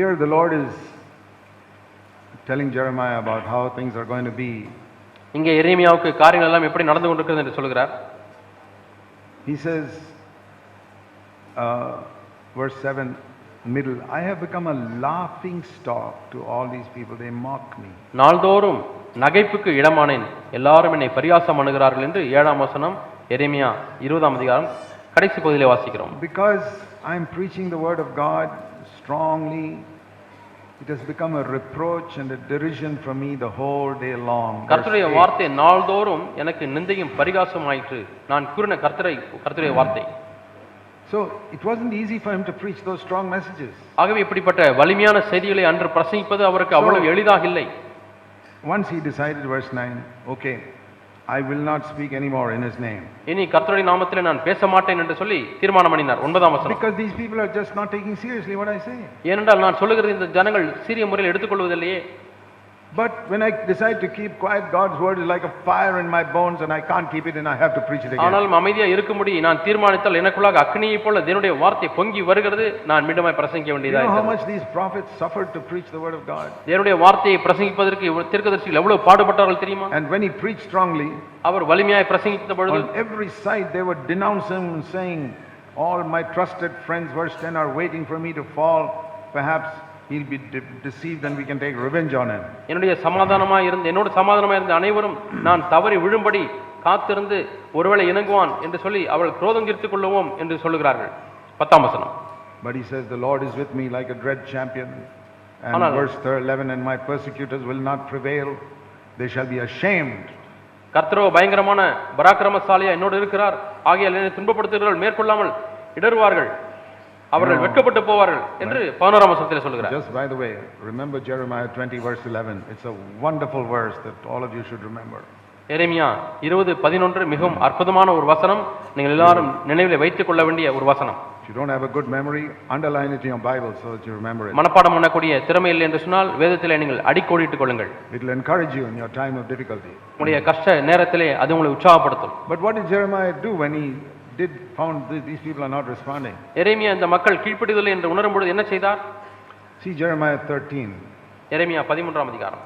Here the Lord is telling Jeremiah about how things are going to be. இங்கே எரேமியாவுக்கு காரியங்கள் எல்லாம் எப்படி நடந்து கொண்டிருக்கிறது என்று சொல்கிறார் He says, uh, verse 7, middle, I have become a laughing stock to all these people. They mock me. நாள்தோறும் நகைப்புக்கு இடமானேன் எல்லாரும் என்னை பரியாசம் அணுகிறார்கள் என்று ஏழாம் வசனம் எரேமியா இருபதாம் அதிகாரம் கடைசி பகுதியிலே வாசிக்கிறோம் Because I'm preaching the word of God strongly, it has become a reproach and a derision for me the whole day long. Verse கர்த்தருடைய eight. வார்த்தை நாள்தோறும் எனக்கு நிந்தையும் பரிகாசம் ஆயிற்று நான் கூறின கர்த்தரை கர்த்தருடைய வார்த்தை So it wasn't easy for him to preach those strong messages. ஆகவே இப்படிப்பட்ட வலிமையான செய்திகளை அன்று பிரசங்கிப்பது அவருக்கு அவ்வளவு எளிதாக இல்லை Once he decided, verse 9, okay, I will not speak anymore in his name. இனி கர்த்தருடைய நாமத்திலே நான் பேச மாட்டேன் என்று சொல்லி தீர்மானம் பண்ணினார் ஒன்பதாம் வசனம் Because these people are just not taking seriously what I say. ஏனென்றால் நான் சொல்லுகிறது இந்த ஜனங்கள் சீரிய முறையில் எடுத்துக்கொள்வதில்லையே But when I decide to keep quiet, God's word is like a fire in my bones and I can't keep it and I have to preach it again. ஆனாலும் அமைதியா இருக்கும்படி நான் தீர்மானித்தால் எனக்குள்ளாக அக்னியைப் போல தேவனுடைய வார்த்தை பொங்கி வருகிறது நான் மீண்டுமாய் பிரசங்கிக்க You வேண்டியதா know how இருக்கிறது. much these prophets suffered to preach the word of God? தேவனுடைய வார்த்தையை பிரசங்கிப்பதற்கு இவ்வளவு தீர்க்கதரிசிகள் எவ்வளவு பாடுபட்டார்கள் தெரியுமா And when he preached strongly, அவர் வலிமையாய் பிரசங்கித்த பொழுது on every side they would denounce him and saying, All my trusted friends, verse 10, are waiting for me to fall. Perhaps he'll be de- deceived and we can take revenge on him. என்னுடைய சமாதானமாய் இருந்த என்னோடு சமாதானமாய் இருந்த அனைவரும் நான் தவறி விழும்படி காத்திருந்து ஒருவேளை இணங்குவான் என்று சொல்லி அவள் குரோதம் தீர்த்துக் கொள்ளுவோம் என்று சொல்லுகிறார்கள் பத்தாம் வசனம் But he says, The Lord is with me like a dread champion. And ஆனால்- verse thir- 11, and my persecutors will not prevail. They shall be ashamed. கர்த்தரோ பயங்கரமான பராக்கிரமசாலியா என்னோடு இருக்கிறார் ஆகையால் என்னை துன்பப்படுத்துகிறவர்கள் மேற்கொள்ளாமல் இடறுவார்கள் அவர்கள் வெட்கப்பட்டு போவார்கள் என்று பதினோராம் வசனத்தில் சொல்லுகிறார் Just by the way, remember Jeremiah 20, verse 11. It's a wonderful verse that all of you should remember. எரேமியா இருபது பதினொன்று மிகவும் அற்புதமான ஒரு வசனம் நீங்கள் எல்லாரும் நினைவில் வைத்துக் கொள்ள வேண்டிய ஒரு வசனம் you don't have a good memory, underline it in your Bible so that you remember it. மனப்பாடம் பண்ணக்கூடிய திறமை இல்லை என்று சொன்னால் வேதத்திலே நீங்கள் அடிக்கோடிட்டுக் கொள்ளுங்கள் It will encourage you in your time of difficulty. உங்களுடைய கஷ்ட நேரத்திலே அது உங்களை உற்சாகப்படுத்தும் But what did Jeremiah do when he did found th- these people are not responding? எரேமியா இந்த மக்கள் கீழ்ப்படிதல் என்று உணரும் பொழுது என்ன செய்தார் See Jeremiah 13. எரேமியா பதிமூன்றாம் அதிகாரம்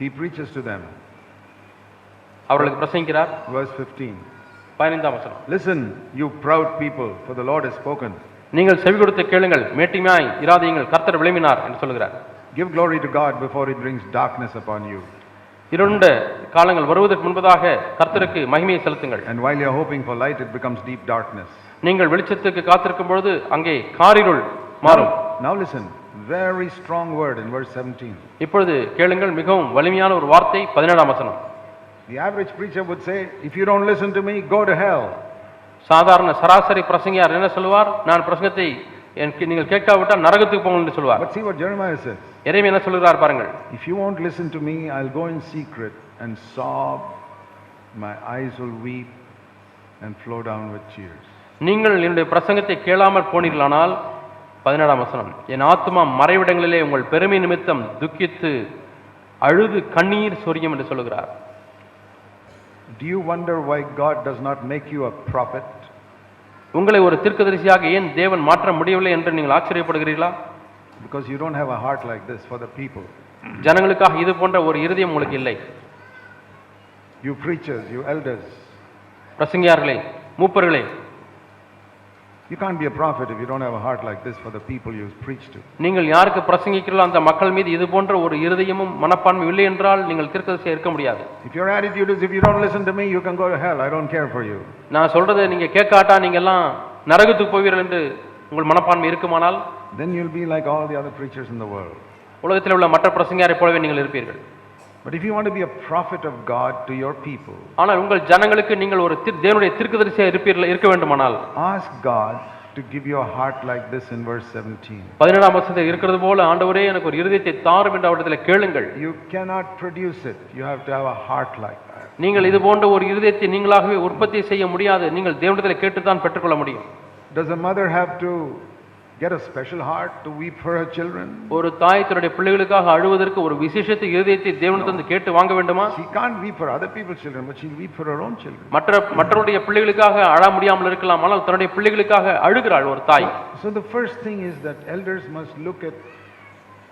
He preaches to them. அவர்களுக்கு பிரசங்கிக்கிறார் Verse 15. பதினைந்தாம் வசனம் Listen, you proud people, for the Lord has spoken. நீங்கள் செவி கொடுத்து கேளுங்கள் மேட்டிமையாய் இராதீங்கள் கர்த்தர் விளம்பினார் என்று சொல்கிறார் Give glory to God before he brings darkness upon you. இருண்ட காலங்கள் வருவதற்கு முன்பதாக கர்த்தருக்கு மகிமையை செலுத்துங்கள் And while you're hoping for light, it becomes deep darkness. நீங்கள் வெளிச்சத்துக்கு காத்திருக்கும் பொழுது அங்கே காரிருள் மாறும் Now, listen, very strong word in verse 17. இப்பொழுது கேளுங்கள் மிகவும் வலிமையான ஒரு வார்த்தை பதினேழாம் வசனம் The average preacher would say, If you don't listen to me, go to hell. சாதாரண சராசரி பிரசங்கியார் என்ன சொல்லுவார் நான் பிரசங்கத்தை நீங்கள் கேட்காவிட்டால் நரகத்துக்கு போங்கள் என்று சொல்வார் But see what Jeremiah says. எரேமியா என்ன சொல்கிறார் பாருங்கள் If you won't listen to me, I'll go in secret and sob. My eyes will weep and flow down with tears. நீங்கள் என்னுடைய பிரசங்கத்தை கேளாமல் போனீர்களானால் பதினேழாம் வசனம் என் ஆத்மா மறைவிடங்களிலே உங்கள் பெருமை நிமித்தம் துக்கித்து அழுது கண்ணீர் சொரியும் என்று சொல்லுகிறார் Do you wonder why God does not make you a prophet? உங்களை ஒரு தீர்க்கதரிசியாக ஏன் தேவன் மாற்ற முடியவில்லை என்று நீங்கள் ஆச்சரியப்படுகிறீர்களா Because you don't have a heart like this for the people. ஜனங்களுக்காக இது போன்ற ஒரு இருதயம் உங்களுக்கு இல்லை You preachers, you elders, பிரசங்கியார்களே மூப்பர்களே you can't be a prophet if you don't have a heart like this for the people you preach to. நீங்கள் யாருக்கு பிரசங்கிக்கிறீர்களோ அந்த மக்கள் மீது இது போன்ற ஒரு இருதயமும் மனப்பான்மை இல்லை என்றால் நீங்கள் தீர்க்கதரிசியாக இருக்க முடியாது If your attitude is, if you don't listen to me, you can go to hell. I don't care for you. நான் சொல்றதை நீங்க கேட்காட்டா நீங்க எல்லாம் நரகத்துக்கு போவீர்கள் என்று உங்கள் மனப்பான்மை இருக்குமானால் Then you'll be like all the other preachers in the world. உலகத்தில் உள்ள மற்ற பிரசங்கியாரை போலவே நீங்கள் இருப்பீர்கள் But if you want to be a prophet of God to your people, ஆனால் உங்கள் ஜனங்களுக்கு நீங்கள் ஒரு திரு- தேவனுடைய தீர்க்கதரிசியாக இருப்பீர்கள் இருக்க வேண்டுமானால் ask God to give you a heart like this in verse 17. பதினேழாம் வருஷத்தில் இருக்கிறது போல ஆண்டவரே எனக்கு ஒரு இருதயத்தை தாரும் என்று அவரிடத்தில் கேளுங்கள் You cannot produce it. You have to have a heart like that. நீங்கள் இது போன்ற ஒரு இருதயத்தை நீங்களாகவே உற்பத்தி செய்ய முடியாது நீங்கள் தேவனிடத்தில் கேட்டுத்தான் பெற்றுக்கொள்ள முடியும் Does a mother have to get a special heart to weep for her children? ஒரு தாய் தன்னுடைய பிள்ளைகளுக்காக அழுவதற்கு ஒரு விசேஷத்தை இருதயத்தை தேவனிடத்திலிருந்து கேட்டு வாங்க வேண்டுமா She can't weep for other people's children, but she'll weep for her own children. மற்ற மற்றவருடைய பிள்ளைகளுக்காக அழ முடியாமல் இருக்கலாம் ஆனால் தன்னுடைய பிள்ளைகளுக்காக அழுகிறாள் ஒரு தாய் So the first thing is that elders must look at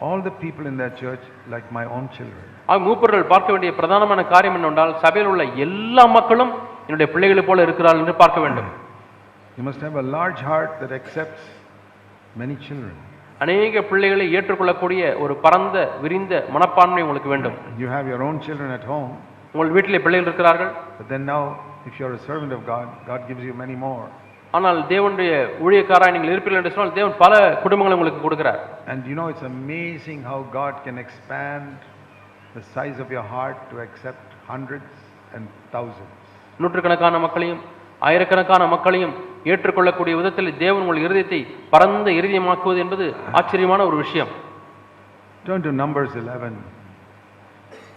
all the people in their church like my own children. ஆக மூப்பர்கள் பார்க்க வேண்டிய பிரதானமான காரியம் என்னவென்றால் சபையில் உள்ள எல்லா மக்களும் என்னுடைய பிள்ளைகளைப் போல இருக்கிறார்கள் என்று பார்க்க வேண்டும் You must have a large heart that accepts many children. அநேக பிள்ளைகளை ஏற்றுக்கொள்ளக்கூடிய ஒரு பரந்த விரிந்த மனப்பான்மை உங்களுக்கு வேண்டும் You have your own children at home, உங்கள் வீட்டிலே பிள்ளைகள் இருக்கிறார்கள் but then now, if you're a servant of God, God gives you many more. ஆனால் தேவனுடைய ஊழியக்காராய் நீங்கள் இருப்பீர்கள் என்று சொன்னால் தேவன் பல குடும்பங்களை உங்களுக்கு கொடுக்கிறார் And you know, it's amazing how God can expand the size of your heart to accept hundreds and thousands. நூற்றுக்கணக்கான மக்களையும் ஆயிரக்கணக்கான மக்களையும் ஏற்றுக்கொள்ளக்கூடிய விதத்தில் தேவன் உங்கள் இருதயத்தை பரந்த இருதயமாக்குவது என்பது ஆச்சரியமான ஒரு விஷயம் Turn to Numbers 11.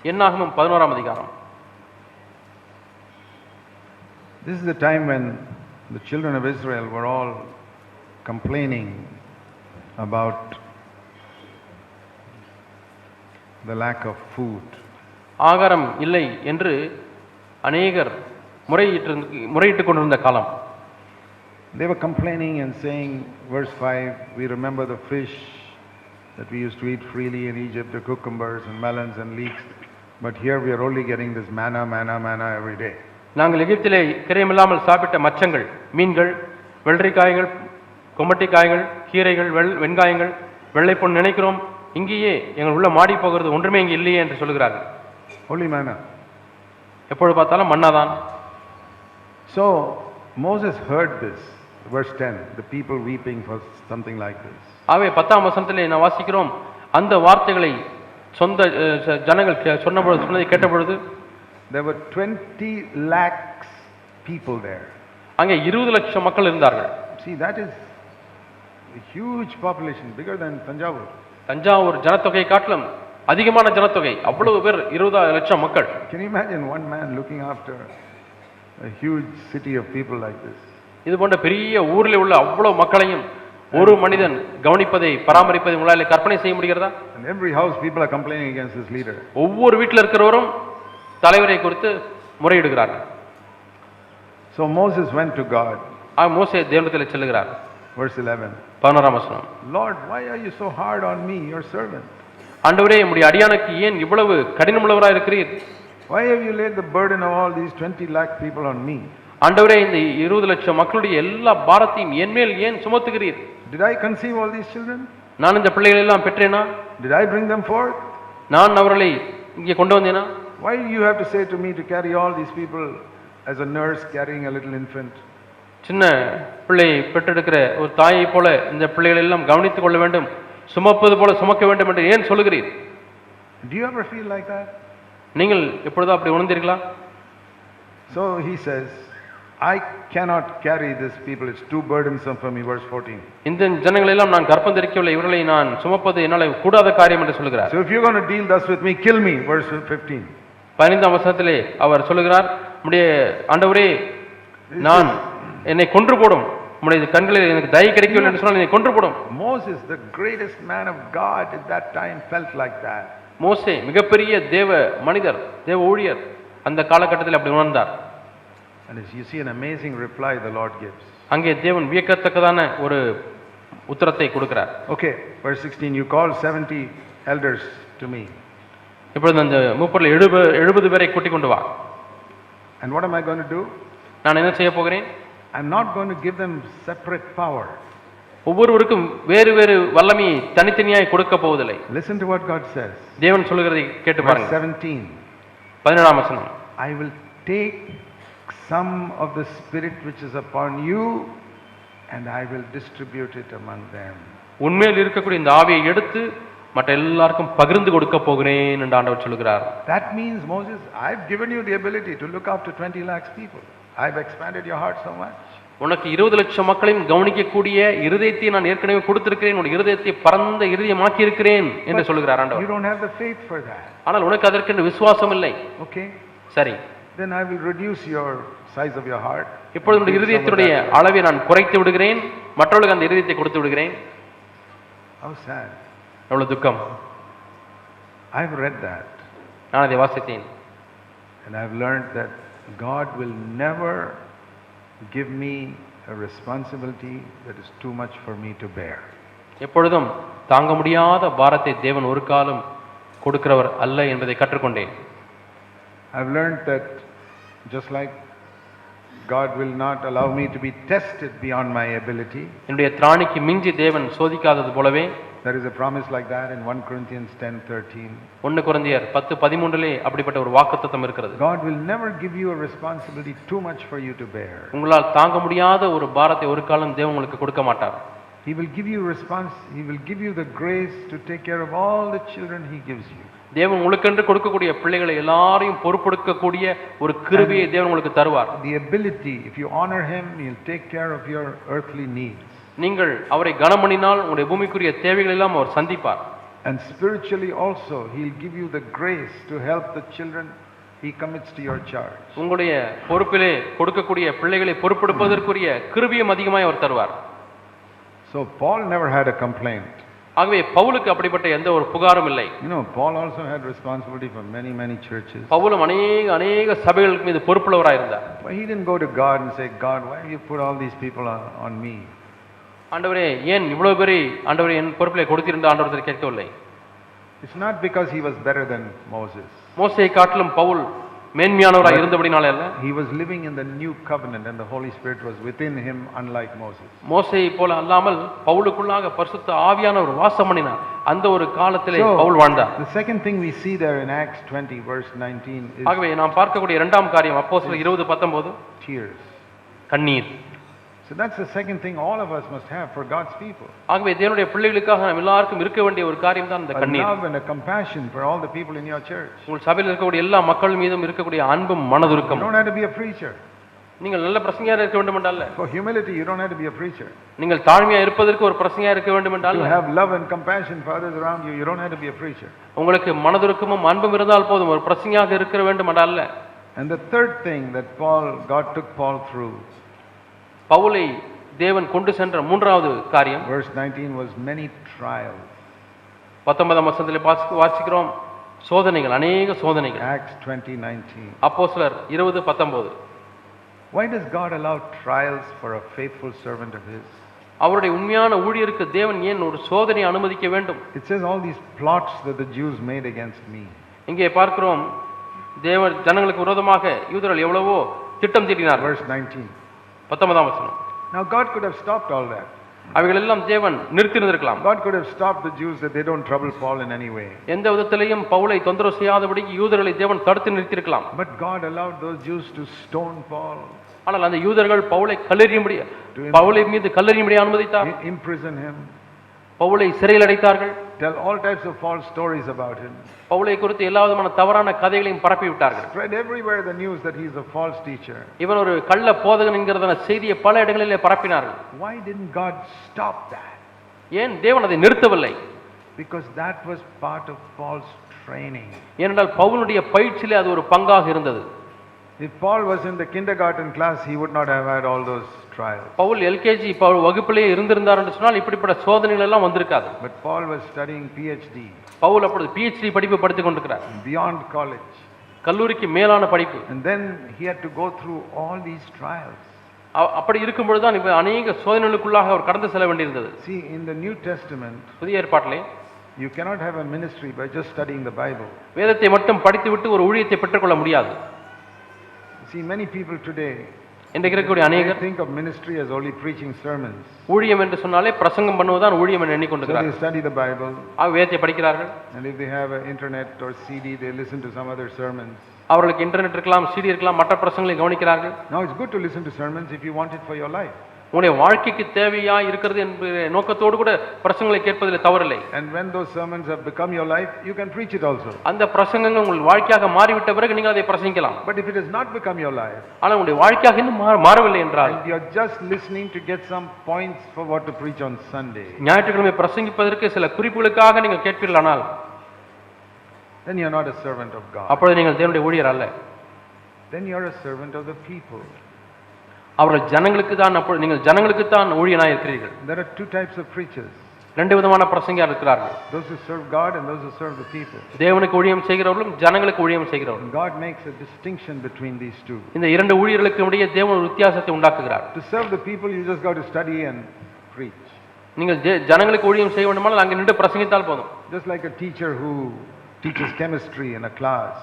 என்னாகமும் பதினோராம் அதிகாரம் This is the time when the children of Israel were all complaining about the lack of food. ஆகாரம் இல்லை என்று அநேகர் முறையிட்டு முறையிட்டுக் கொண்டிருந்த காலம் They were complaining and saying, verse 5, we remember the fish that we used to eat freely in Egypt, the cucumbers and melons and leeks, but here we are only getting this manna, manna, manna every day. நாங்கள் எகிப்திலே கிரயமில்லாமல் சாப்பிட்ட மச்சங்கள் மீன்கள் வெள்ளரிக்காய்கள் கொமட்டிக்காய்கள் கீரைகள் வெள் வெங்காயங்கள் வெள்ளைப்பொன் நினைக்கிறோம் இங்கேயே எங்கள் உள்ள மாடி போகிறது ஒன்றுமே இங்கே இல்லையே என்று சொல்கிறார்கள் Only manna. எப்பொழுது பார்த்தாலும் மன்னாதான் So Moses heard this, verse 10, the people weeping for something like this. ஆகவே பத்தாம் வசனத்திலே நான் வாசிக்கிறோம் அந்த வார்த்தைகளை சொந்த அஹ், ச- ஜனங்கள் கே- சொன்ன பொழுது சொன்னதை கேட்ட பொழுது There were 20 lakhs people there. அங்கே இருபது லட்சம் மக்கள் இருந்தார்கள் See, that is a huge population, bigger than Tanjavur. Thanjavur ஜனத்தொகை காட்டிலும் அதிகமான ஜனத்தொகை அவ்வளவு பேர் இருபது லட்சம் மக்கள் Can you imagine one man looking after a huge city of people like this? இது போன்ற பெரிய ஊரில் உள்ள அவ்வளவு மக்களையும் ஒரு மனிதன் கவனிப்பதை பராமரிப்பதை உங்களால் கற்பனை செய்ய முடிகிறதா every house, people are complaining against this leader. ஒவ்வொரு வீட்டில் இருக்கிறவரும் தலைவரை குறித்து முறையிடுகிறார்கள் So Moses went to God, ஆக மோசே தேவனத்தில் செல்லுகிறார் verse 11. பதினோராம் வசனம் Lord, why are you so hard on me, your servant? ஆண்டவரே உம்முடைய அடியானுக்கு ஏன் இவ்வளவு கடினமுள்ளவராக இருக்கிறீர் Why have you laid the burden of all these 20 lakh people on me? ஆண்டவரே இந்த இருபது லட்சம் மக்களுடைய எல்லா பாரத்தையும் என் மேல் ஏன் சுமத்துகிறீர் Did I conceive all these children? நான் இந்த பிள்ளைகள் எல்லாம் பெற்றேனா Did I bring them forth? நான் அவர்களை இங்கே கொண்டு வந்தேனா Why you have to say to me to carry all these people as a nurse carrying a little infant? சின்ன பிள்ளையை பெற்றெடுக்கிற ஒரு தாயை போல இந்த பிள்ளைகள் எல்லாம் கவனித்துக் கொள்ள வேண்டும் சுமப்பது போல சுமக்க வேண்டும் என்று ஏன் சொல்லுகிறீர் Do you ever feel like that? நீங்கள் எப்பொழுதோ அப்படி உணர்ந்தீர்களா So he says, I cannot carry this people, it's too burdensome for me, verse 14. இந்த ஜனங்களை எல்லாம் நான் கற்பம் தெரிவிக்கவில்லை இவர்களை நான் சுமப்பது என்னால் கூடாத காரியம் என்று சொல்லுகிறார் So if you're going to deal thus with me, kill me, verse 15. பதினைந்தாம் வசனத்திலே அவர் சொல்லுகிறார் உம்முடைய ஆண்டவரே நான் என்னை கொன்று போடும் உம்முடைய கண்களில் எனக்கு தயை கிடைக்கவில்லை என்று சொன்னால் என்னை கொன்று போடும் Moses, the greatest man of God at that time, felt like that. மோசே மிகப்பெரிய தேவ மனிதர் தேவ ஊழியர் அந்த காலகட்டத்தில் அப்படி உணர்ந்தார். And as you see an amazing reply the Lord gives. அங்கே தேவன் வியக்கத்தக்கதான ஒரு உத்தரத்தை கொடுக்கிறார் Okay, verse 16, you call 70 elders to me. இப்பொழுது அந்த மூப்பரில் எழுபது எழுபது பேரை கூட்டிக் கொண்டு வா And what am I going to do? நான் என்ன செய்ய போகிறேன் I'm not going to give them separate power. ஒவ்வொருவருக்கும் வேறு வேறு வல்லமையை தனித்தனியாய் கொடுக்க போவதில்லை Listen to what God says. தேவன் சொல்லுகிறதை கேட்டு Verse பாருங்க 17, பதினேழாம் வசனம் I will take some of the spirit which is upon you and I will distribute it among them. உண்மையில் இருக்கக்கூடிய இந்த ஆவியை எடுத்து மற்ற எல்லாருக்கும் பகிர்ந்து கொடுக்க போகிறேன் என்று ஆண்டவர் சொல்லுகிறார் That means, Moses, I've given you the ability to look after 20 lakhs people. I've expanded your heart so much. உனக்கு இருபது லட்சம் மக்களையும் கவனிக்கக்கூடிய இருதயத்தை நான் ஏற்கனவே கொடுத்திருக்கிறேன் உன் இருதயத்தை பரந்த இருதயமாக்கி இருக்கிறேன் என்று சொல்லுகிறார் You ஆண்டவர் don't have the faith for that. ஆனால் உனக்கு அதற்கென்று விசுவாசம் இல்லை Okay? சரி Then I will reduce your size of your heart. இப்பொழுது இருதயத்தினுடைய. அளவை நான் குறைத்து விடுகிறேன் மற்றவர்களுக்கு அந்த இருதயத்தை கொடுத்து விடுகிறேன் How sad. எவ்வளவு துக்கம் I've read that நான் அதை வாசித்தேன் and I've learned that God will never give me a responsibility that is too much for me to bear. எப்பொழுதும் தாங்க முடியாத பாரத்தை தேவன் ஒரு காலம் கொடுக்கிறவர் அல்ல என்பதை கற்றுக்கொண்டேன் I've learned that just like God will not allow me to be tested beyond my ability, என்னுடைய திராணிக்கு மிஞ்சி தேவன் சோதிக்காதது போலவே there is a promise like that in 1 Corinthians 10:13. ஒன்னு குழந்தையர் பத்து பதிமூன்றிலே அப்படிப்பட்ட ஒரு வாக்குத்தத்தம் இருக்கிறது God will never give you a responsibility too much for you to bear. உங்களால் தாங்க முடியாத ஒரு பாரத்தை ஒரு காலம் தேவன் உங்களுக்கு கொடுக்க மாட்டார் He will give you response, he will give you the grace to take care of all the children he gives you. தேவன் உங்களுக்கென்று கொடுக்கக்கூடிய பிள்ளைகளை எல்லாரையும் பொறுப்பெடுக்கக்கூடிய ஒரு கிருபையை தேவன் உங்களுக்கு தருவார் The ability, if you honor him, he'll take care of your earthly needs. நீங்கள் அவரை கனம் பண்ணினால் உங்களுடைய பூமிக்குரிய தேவைகள் எல்லாம் அவர் சந்திப்பார் And spiritually also, he'll give you the grace to help the children he commits to your charge. உங்களுடைய பொறுப்பிலே கொடுக்கக்கூடிய பிள்ளைகளை பொறுப்பெடுப்பதற்குரிய கிருபியும் அதிகமாய் அவர் தருவார் So Paul never had a complaint. ஆகவே பவுலுக்கு அப்படிப்பட்ட எந்த ஒரு புகாரும் இல்லை You know, Paul also had responsibility for many, many churches. பவுலும் அநேக அநேக சபைகளுக்கு மீது பொறுப்புள்ளவராக இருந்தார் But he didn't go to God and say, God, why have you put all these people on, on me? ஆண்டவரே ஏன் இவ்வளவு பேரை ஆண்டவரே என் பொறுப்பிலே கொடுத்திருந்த ஆண்டவரத்தில் கேட்கவில்லை It's not because he was better than Moses. மோசையை காட்டிலும் பவுல் மேன்மையானவராக இருந்தபடினாலே அல்ல. He was living in the new covenant and the Holy Spirit was within him, unlike Moses. மோசையை போல அல்லாமல் பவுலுக்குள்ளாக பரிசுத்த ஆவியான ஒரு வாசம் பண்ணினார். அந்த ஒரு காலத்திலே பவுல் வாழ்ந்தார். the second thing we see there in Acts 20, verse 19, is ஆகவே நாம் பார்க்கக்கூடிய இரண்டாம் காரியம் அப்போ சில இருபது பத்தொன்பது tears. கண்ணீர். So that's the second thing all of us must have for God's people. ஆகவே தேவனுடைய பிள்ளைகளுக்காக நாம் எல்லாருக்கும் இருக்க வேண்டிய ஒரு காரியம் தான் இந்த A கண்ணீர் love and a compassion for all the people in your church. உங்கள் சபையில் இருக்கக்கூடிய எல்லா மக்கள் மீதும் இருக்கக்கூடிய அன்பும் You மனதுருக்கம் don't have to be a preacher. நீங்கள் நல்ல பிரசங்கியா இருக்க வேண்டும் என்றால் For humility, you don't have to be a preacher. நீங்கள் தாழ்மையா இருப்பதற்கு ஒரு பிரசங்கியா இருக்க வேண்டும் என்றால் To have love and compassion for others around you, you don't have to be a preacher. உங்களுக்கு மனதுருக்கமும் அன்பும் இருந்தால் போதும் ஒரு பிரசங்கியாக இருக்க வேண்டும் என்றால் And the third thing that Paul, God took Paul through, பவுலை தேவன் கொண்டு சென்ற மூன்றாவது காரியம் verse 19, was many trials. பத்தொன்பதாம் வசனத்தில் வாசி- வாசிக்கிறோம் சோதனைகள் அநேக சோதனைகள் Acts 20, 19. அப்போ சிலர் இருபது பத்தொன்பது Why does God allow trials for a faithful servant of His? அவருடைய உண்மையான ஊழியருக்கு தேவன் ஏன் ஒரு சோதனை அனுமதிக்க வேண்டும் It says all these plots that the Jews made against me. இங்கே பார்க்கிறோம் தேவன் ஜனங்களுக்கு விரோதமாக யூதர்கள் எவ்வளவோ திட்டம் தீட்டினார்கள் Verse 19. பத்தொன்பதாம் வசனம் Now God could have stopped all that. அவைகள் எல்லாம் தேவன் நிறுத்தியிருந்திருக்கலாம் God could have stopped the Jews that they don't trouble Paul in any way. எந்த விதத்திலையும் பவுலை தொந்தரவு செய்யாதபடிக்கு யூதர்களை தேவன் தடுத்து நிறுத்தியிருக்கலாம் But God allowed those Jews to stone Paul, ஆனால் அந்த யூதர்கள் பவுலை கல்லெறியும்படி பவுலை மீது கல்லெறியும்படி அனுமதித்தார் i- imprison him, பவுலை சிறையில் அடைத்தார்கள் tell all types of false stories about him, பவுலை குறித்து எல்லா விதமான தவறான கதைகளையும் பரப்பி விட்டார்கள் spread everywhere the news that he's a false teacher. இவன் ஒரு கள்ள போதகன் என்கிறதான செய்தியை பல இடங்களிலே பரப்பினார்கள் Why didn't God stop that? ஏன் தேவன் அதை நிறுத்தவில்லை Because that was part of Paul's training. ஏனென்றால் பவுலுடைய பயிற்சியிலே அது ஒரு பங்காக இருந்தது If Paul was in the kindergarten class, he would not have had all those trials. Paul LKG வகுப்பிலே இருந்திருந்தார் என்று சொன்னால் இப்படிப்பட்ட சோதனைகள் எல்லாம் வந்திருக்காது But Paul was studying PhD, Pavul அப்பொழுது பிஹெச்டி படிப்பு படித்துக் கொண்டிருக்கிறார் beyond college. கல்லூரிக்கு மேலான படிப்பு And then he had to go through all these trials. அ- அப்படி இருக்கும் பொழுதுதான் இப்ப அநேக சோதனைகளுக்குள்ளாக அவர் கடந்து செல்ல வேண்டியிருந்தது See, in the New Testament, புதிய ஏற்பாட்டிலே you cannot have a ministry by just studying the Bible. வேதத்தை மட்டும் படித்துவிட்டு ஒரு ஊழியத்தை பெற்றுக்கொள்ள முடியாது See, many people today இன்றைக்கு இருக்கக்கூடிய அநேகர் think of ministry as only preaching sermons. ஊழியம் என்று சொன்னாலே பிரசங்கம் பண்ணுவதுதான் ஊழியம் என்று So they study the Bible, ஆக வேதத்தை படிக்கிறார்கள் and if they have an internet or CD, they listen to some other sermons. அவர்களுக்கு இன்டர்நெட் இருக்கலாம் சிடி இருக்கலாம் மற்ற பிரசங்களை கவனிக்கிறார்கள் Now, it's good to listen to sermons if you want it for your life. உங்களுடைய வாழ்க்கைக்கு தேவையா இருக்கிறது என்ற நோக்கத்தோடு கூட பிரசங்களை கேட்பதில் தவறில்லை And when those sermons have become your life, you can preach it also. அந்த பிரசங்கங்கள் உங்கள் வாழ்க்கையாக மாறிவிட்ட பிறகு நீங்கள் அதை பிரசங்கிக்கலாம் But if it has not become your life, ஆனால் உங்களுடைய வாழ்க்கையாக இன்னும் மாற- மாறவில்லை என்றால் and you're just listening to get some points for what to preach on Sunday, ஞாயிற்றுக்கிழமை பிரசங்கிப்பதற்கு சில குறிப்புகளுக்காக நீங்கள் கேட்பீர்களானால் then you're not a servant of God. அப்பொழுது நீங்கள் தேவனுடைய ஊழியர் அல்ல Then you're a servant of the people. அவர்கள் ஜனங்களுக்கு தான் அப்பொழுது நீங்கள் ஜனங்களுக்கு தான் ஊழியனாக இருக்கிறீர்கள் There are two types of preachers. ரெண்டு விதமான பிரசங்கியார் இருக்கிறார்கள் those who serve God and those who serve the people. தேவனுக்கு ஊழியம் செய்கிறவர்களும் ஜனங்களுக்கு ஊழியம் செய்கிறவர்களும் God makes a distinction between these two. இந்த இரண்டு ஊழியர்களுக்கு இடையே தேவன் ஒரு வித்தியாசத்தை உண்டாக்குகிறார் To serve the people, you just got to study and preach. நீங்கள் ஜனங்களுக்கு ஊழியம் செய்ய வேண்டுமானால் அங்கே நின்று பிரசங்கித்தால் போதும் Just like a teacher who teaches chemistry in a class.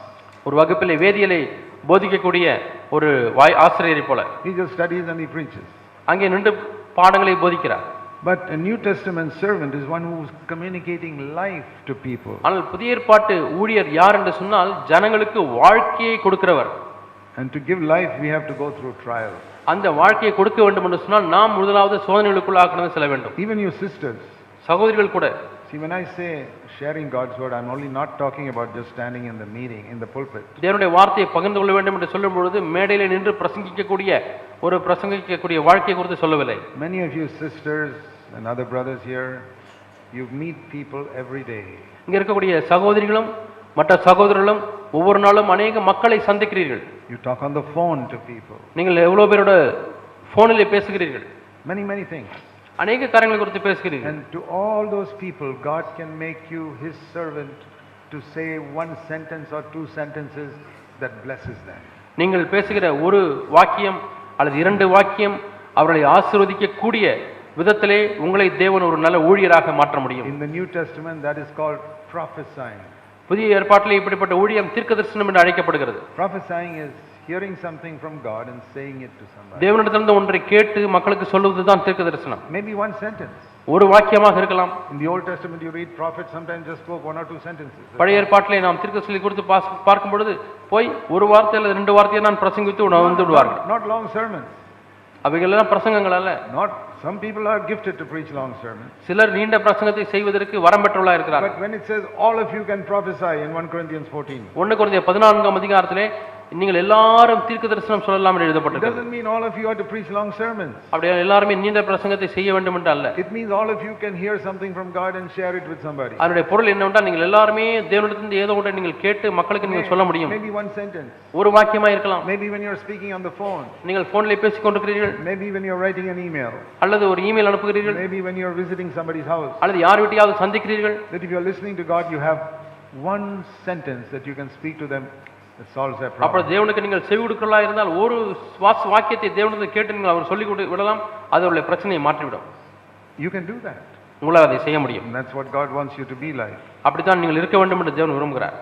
ஒரு வகுப்பிலே வேதியியலை போதிக்கக்கூடிய ஒரு வாய் ஆசிரியரை போல He just studies and he preaches. அங்கே நின்று பாடங்களை போதிக்கிறார் But a New Testament servant is one who's communicating life to people. ஆனால் புதிய ஏற்பாட்டு ஊழியர் யார் என்று சொன்னால் ஜனங்களுக்கு வாழ்க்கையை கொடுக்கிறவர் And to give life, we have to go through trials. அந்த வாழ்க்கையை கொடுக்க வேண்டும் என்று சொன்னால் நாம் முதலாவது சோதனைகளுக்குள் ஆக்கினது செல்ல வேண்டும் Even your sisters. சகோதரிகள் கூட See, when I say sharing God's word, I'm only not talking about just standing in the meeting, in the pulpit. தேவனுடைய வார்த்தையை பகிர்ந்து கொள்ள வேண்டும் என்று சொல்லும் பொழுது மேடையில நின்று பிரசங்கிக்கக்கூடிய ஒரு பிரசங்கிக்கக்கூடிய வாழ்க்கை குறித்து சொல்லவில்லை Many of you sisters and other brothers here, you meet people every day. இங்க இருக்கக்கூடிய சகோதரிகளும் மற்ற சகோதரர்களும் ஒவ்வொரு நாளும் அநேக மக்களை சந்திக்கிறீர்கள் You talk on the phone to people. நீங்கள் எவ்வளவு பேரோட போனிலே பேசுகிறீர்கள் Many, many things. அநேக காரியங்களை குறித்து பேசுகிறீர்கள் And to all those people, God can make you His servant to say one sentence or two sentences that blesses them. நீங்கள் பேசுகிற ஒரு வாக்கியம் அல்லது இரண்டு வாக்கியம் அவர்களை ஆசீர்வதிக்கக்கூடிய விதத்திலே உங்களை தேவன் ஒரு நல்ல ஊழியராக மாற்ற முடியும் In the New Testament, that is called prophesying. புதிய ஏற்பாட்டிலே இப்படிப்பட்ட ஊழியம் தீர்க்கதரிசனம் என்று அழைக்கப்படுகிறது Prophesying is hearing something from God and saying it to somebody. தேவனிடத்திலிருந்து ஒன்றை கேட்டு மக்களுக்கு சொல்லுவதுதான் தீர்க்க தரிசனம் Maybe one sentence. ஒரு வாக்கியமாக இருக்கலாம் In the Old Testament, you read prophets sometimes just spoke one or two sentences. பழைய ஏற்பாட்டிலே நாம் தீர்க்க சொல்லி கொடுத்து பார்க்கும் பொழுது போய் ஒரு வார்த்தை அல்லது ரெண்டு வார்த்தையை நான் பிரசங்கித்து உணவு வந்து விடுவார்கள் Not, not long sermons. அவைகள் எல்லாம் பிரசங்கங்கள் அல்ல Not some people are gifted to preach long sermons. சிலர் நீண்ட பிரசங்கத்தை செய்வதற்கு வரம் பெற்றுள்ளா இருக்கிறார்கள் But when it says all of you can prophesy in 1 Corinthians 14, ஒன்று குறைந்த பதினான்காம் அதிகாரத்திலே நீங்கள் எல்லாரும் தீர்க்க தரிசனம் சொல்லலாம் என்று எழுதப்பட்டிருக்கிறது doesn't mean all of you are to preach long sermons. அப்படியே எல்லாருமே நீண்ட பிரசங்கத்தை செய்ய வேண்டும் என்று அல்ல It means all of you can hear something from God and share it with somebody. அதனுடைய பொருள் என்னவென்றால் நீங்கள் எல்லாருமே தேவனிடத்திலிருந்து ஏதோ ஒன்றை நீங்கள் கேட்டு மக்களுக்கு நீங்கள் சொல்ல முடியும் Maybe one sentence. ஒரு வாக்கியமா இருக்கலாம் Maybe when you're speaking on the phone. நீங்கள் போனிலே பேசிக் கொண்டிருக்கிறீர்கள் Maybe when you're writing an email. அல்லது ஒரு இமெயில் அனுப்புகிறீர்கள் Maybe when you're visiting somebody's house. அல்லது யார் வீட்டையாவது சந்திக்கிறீர்கள் That if you're listening to God, you have one sentence that you can speak to them problem. தேவனுக்கு நீங்கள் செவி கொடுக்கிறதா இருந்தால் ஒரு வாஸ் வாக்கியத்தை தேவனுக்கு கேட்டு நீங்கள் அவர் சொல்லிக் கொடு விடலாம் அது அவருடைய பிரச்சனையை மாற்றிவிடும் You can do that. உங்களால் அதை செய்ய முடியும் that's what God wants you to be like. அப்படித்தான் நீங்கள் இருக்க வேண்டும் என்று தேவன் விரும்புகிறார்